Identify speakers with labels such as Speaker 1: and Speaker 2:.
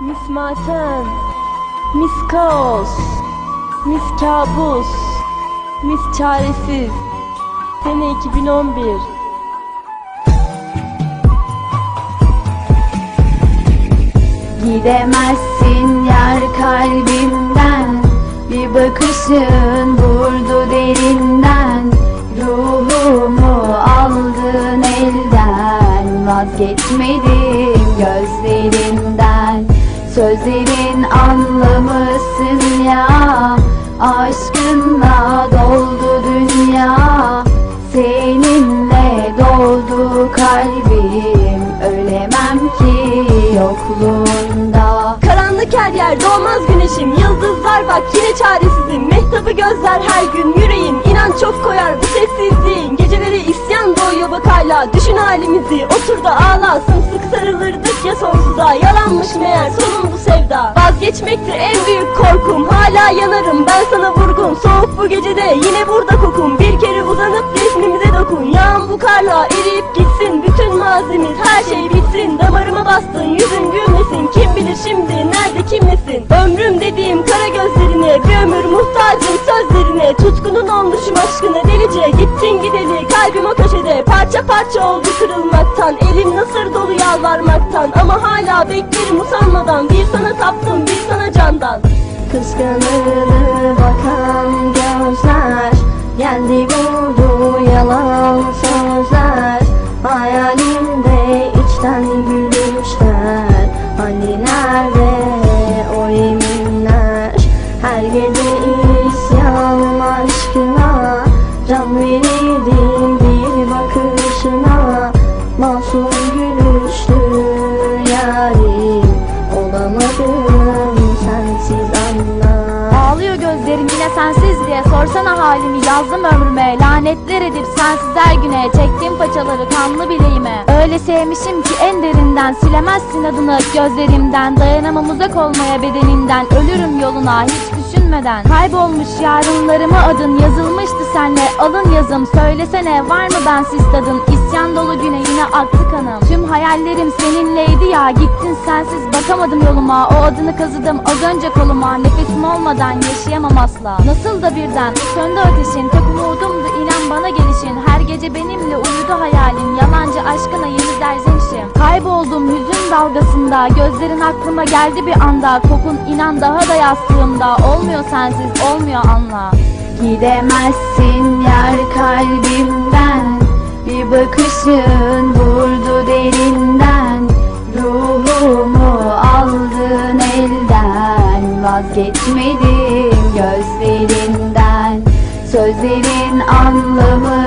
Speaker 1: Mis matem, mis kaos, mis kabus, mis çaresiz. Sene 2011.
Speaker 2: Gidemezsin yar kalbimden Bir bakışın vurdu derinden Ruhumu aldın elden Vazgeçmedim gözlerinden Sözlerin anlamısın ya. Aşkınla doldu dünya. Seninle doldu kalbim. Ölemem ki yokluğunda.
Speaker 1: Karanlık her yer doğmaz güneşim. Yıldızlar bak yine çaresizim. Mehtabı gözler her gün. Yüreğim İnan çok koyar. Bu sessizliğin hala Düşün halimizi. Otur da ağla Sımsıkı sarılırdık ya sonsuza Yalanmış meğer sonun bu sevda. Vazgeçmektir en büyük korkum. Hala yanarım ben sana vurgun. Soğuk bu gecede yine burada kokum Bir kere uzanıp resmimize dokun. Yağan bu karla eriyip gitsin. Bütün mazimiz her şey bitsin. Damarıma bastın yüzün gülmesin. Kim bilir şimdi nerede kimlesin? Ömrüm dediğim kara gözlerine Bir ömür muhtacım sözlerine. Tutkunun olmuşum aşkına gideli kalbim o köşede Parça parça oldu kırılmaktan. Elim nasır dolu yalvarmaktan. Ama hala beklerim usanmadan. Bir sana taptım bir sana candan.
Speaker 2: Kıskanır bakan gözler Geldi vurdu yalan sözler. Hayalimde içten gülüşler. Hani nerede o yeminler Her gece
Speaker 3: Sorsana halimi yazdım ömrüme. Lanetler edip sensiz her güne. Çektim paçaları kanlı bileğime. Öyle sevmişim ki en derinden Silemezsin adını. Gözlerimden Dayanamam uzak olmaya bedeninden. Ölürüm yoluna hiç düşünmeden Kaybolmuş yarınlarımı adın Yazılmıştı senle. Alın yazım Söylesene var mı bensiz tadın? İsyan dolu güne yine aktı kanım. Tüm hayallerim seninleydi ya Gittin sensiz bakamadım yoluma. O adını kazıdım az önce koluma. Nefesim olmadan yaşayamam asla. Nasıl da birden söndü ateşin. Tek umudumdu inan bana gelişin. Her gece benimle uyudu hayalin Yalancı aşkına yeni hüzün dalgasında Gözlerin aklıma geldi bir anda. Kokun inan daha da yastığımda. Olmuyor sensiz olmuyor anla.
Speaker 2: Gidemezsin yar kalbimden. Bir bakışın vurdu derinden. Ruhumu aldın elden. Vazgeçmedim gözlerinden. Sözlerin anlamı